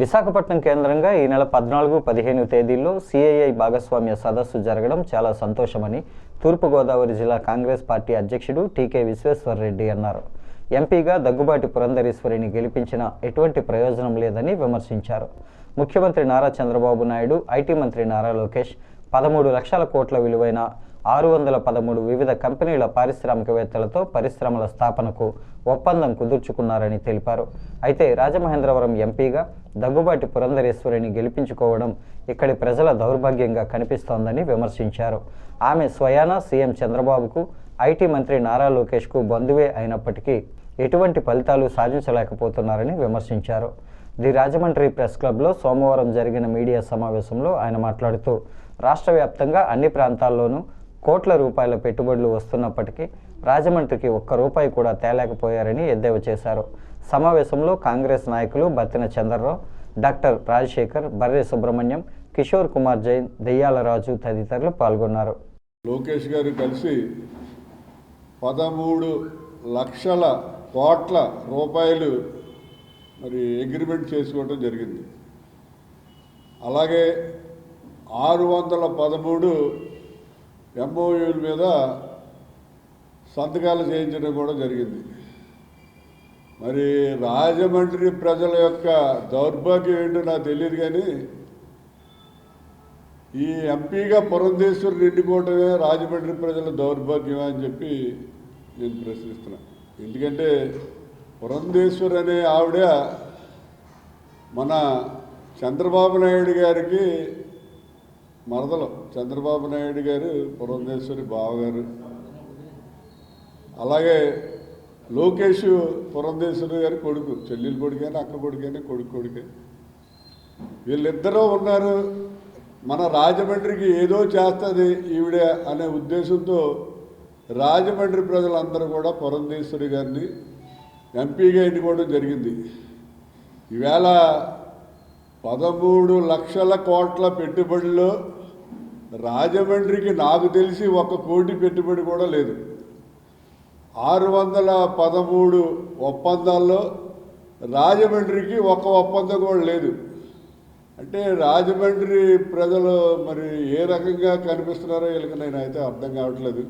విశాఖపట్నం కేంద్రంగా ఈ నెల పద్నాలుగు పదిహేను తేదీల్లో సిఐఐ భాగస్వామ్య సదస్సు జరగడం చాలా సంతోషమని తూర్పుగోదావరి జిల్లా కాంగ్రెస్ పార్టీ అధ్యక్షుడు టీకే విశ్వేశ్వరరెడ్డి అన్నారు. ఎంపీగా దగ్గుబాటి పురంధరేశ్వరిని గెలిపించిన ఎటువంటి ప్రయోజనం లేదని విమర్శించారు. ముఖ్యమంత్రి నారా చంద్రబాబు నాయుడు ఐటీ మంత్రి నారా లోకేష్ పదమూడు లక్షల కోట్ల విలువైన ఆరు వందల పదమూడు వివిధ కంపెనీల పారిశ్రామికవేత్తలతో పరిశ్రమల స్థాపనకు ఒప్పందం కుదుర్చుకున్నారని తెలిపారు. అయితే రాజమహేంద్రవరం ఎంపీగా దగ్గుబాటి పురంధరేశ్వరిని గెలిపించుకోవడం ఇక్కడి ప్రజల దౌర్భాగ్యంగా కనిపిస్తోందని విమర్శించారు. ఆమె స్వయానా సీఎం చంద్రబాబుకు ఐటీ మంత్రి నారా లోకేష్కు బంధువే అయినప్పటికీ ఎటువంటి ఫలితాలు సాధించలేకపోతున్నారని విమర్శించారు. ది రాజమండ్రి ప్రెస్ క్లబ్లో సోమవారం జరిగిన మీడియా సమావేశంలో ఆయన మాట్లాడుతూ రాష్ట్ర వ్యాప్తంగా అన్ని ప్రాంతాల్లోనూ కోట్ల రూపాయల పెట్టుబడులు వస్తున్నప్పటికీ రాజమండ్రికి ఒక్క రూపాయి కూడా తేలేకపోయారని ఎద్దేవా చేశారు. సమావేశంలో కాంగ్రెస్ నాయకులు బత్తిన చంద్రరావు డాక్టర్ రాజశేఖర్ బర్రె సుబ్రహ్మణ్యం కిషోర్ కుమార్ జైన్ దెయ్యాల రాజు తదితరులు పాల్గొన్నారు. లోకేష్ గారు కలిసి పదమూడు లక్షల కోట్ల రూపాయలు మరి అగ్రిమెంట్ చేసుకోవడం జరిగింది. అలాగే ఆరు వందల పదమూడు ఎంఓయూల మీద సంతకాలు చేయించడం కూడా జరిగింది. మరి రాజమండ్రి ప్రజల యొక్క దౌర్భాగ్యం ఏంటో నాకు తెలియదు కానీ ఈ ఎంపీగా పురంధేశ్వరు నిండుకోవటమే రాజమండ్రి ప్రజల దౌర్భాగ్యం అని చెప్పి నేను ప్రశ్నిస్తున్నా. ఎందుకంటే పురంధేశ్వర్ అనే ఆవిడ మన చంద్రబాబు నాయుడు గారికి మరదలు. చంద్రబాబు నాయుడు గారు పురంధేశ్వరి బావగారు. అలాగే లోకేష్ పురంధేశ్వరి గారి కొడుకు చెల్లెలు కొడుకైనా అక్క కొడుకైనా కొడుకు కొడుకే. వీళ్ళిద్దరూ ఉన్నారు. మన రాజమండ్రికి ఏదో చేస్తుంది ఈవిడ అనే ఉద్దేశంతో రాజమండ్రి ప్రజలందరూ కూడా పురంధేశ్వరి గారిని ఎంపీగా ఎన్నుకోవడం జరిగింది. ఈవేళ పదమూడు లక్షల కోట్ల పెట్టుబడిలో రాజమండ్రికి నాకు తెలిసి ఒక కోటి పెట్టుబడి కూడా లేదు. ఆరు వందల పదమూడు ఒప్పందాల్లో రాజమండ్రికి ఒక ఒప్పందం కూడా లేదు. అంటే రాజమండ్రి ప్రజలు మరి ఏ రకంగా కనిపిస్తున్నారో వీళ్ళకి నేను అయితే అర్థం కావట్లేదు.